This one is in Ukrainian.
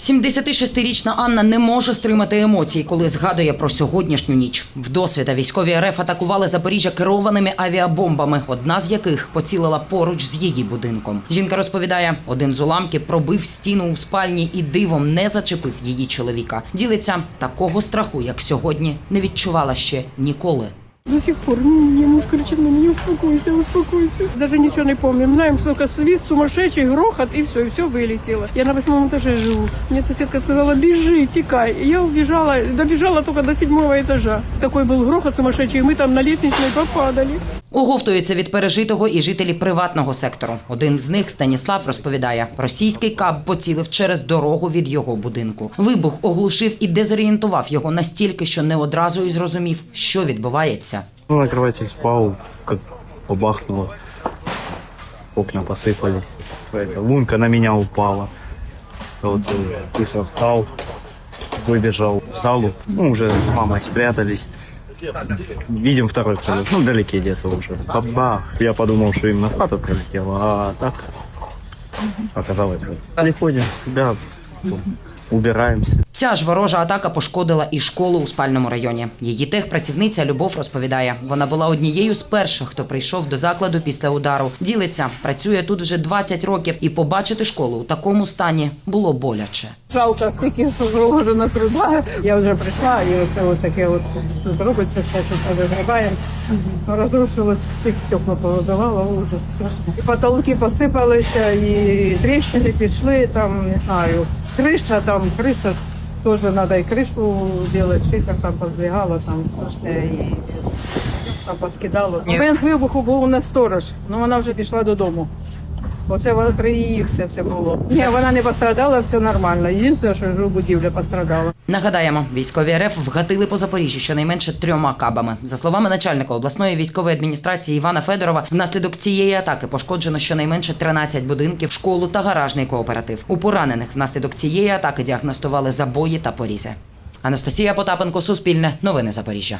76-річна Анна не може стримати емоцій, коли згадує про сьогоднішню ніч. Вдосвіта військові РФ атакували Запоріжжя керованими авіабомбами, одна з яких поцілила поруч з її будинком. Жінка розповідає, один з уламків пробив стіну у спальні і дивом не зачепив її чоловіка. Ділиться такого страху, як сьогодні, не відчувала ще ніколи. До сих пор мне муж кричит на меня, успокойся, успокойся. Даже ничего не помню. Знаем, только свист сумасшедший, грохот, и все, и все вылетело. Я на восьмом этаже живу. Мне соседка сказала, бежи, текай. И я убежала, добежала только до седьмого этажа. Такой был грохот сумасшедший, и мы там на лестничной попадали. Оговтуються від пережитого і жителі приватного сектору. Один з них, Станіслав, розповідає, російський кап поцілив через дорогу від його будинку. Вибух оглушив і дезорієнтував його настільки, що не одразу і зрозумів, що відбувається. Ну, на кровати спал, как побахнуло. Окна посыпались. Эта Лунка на меня упала. Вот э, быстро встал, выбежал в залу. Ну, уже с мамой спрятались. Видим второй прилет. Ну, вдалеке где-то уже. Бабах. Я подумал, что им на хату прилетело, а так оказалось. что Приходим себя, убираемся. Ця ж ворожа атака пошкодила і школу у спальному районі. Її техпрацівниця Любов розповідає, вона була однією з перших, хто прийшов до закладу після удару. Ділиться, працює тут вже 20 років, і побачити школу у такому стані було боляче. Жалко, скільки заложено труда. Я вже прийшла, і оце ось таке от тут робиться, все тут вигрібаємо. Розрушилось, всіх стекла повибивало, ужас страшно. І потолки посипалися, і тріщини пішли, там, не знаю, криша, там, криша, теж надо и кришу делать, шифер там поздвигало, там страшне, і там поскидало. Момент вибуху був у нас сторож, але вона вже пішла додому. Оце при її все це було. Ні, вона не пострадала, все нормально. Єдине, що будівля пострадала. Нагадаємо, військові РФ вгатили по Запоріжжю щонайменше трьома кабами. За словами начальника обласної військової адміністрації Івана Федорова, внаслідок цієї атаки пошкоджено щонайменше 13 будинків, школу та гаражний кооператив. У поранених внаслідок цієї атаки діагностували забої та порізи. Анастасія Потапенко, Суспільне, Новини Запоріжжя.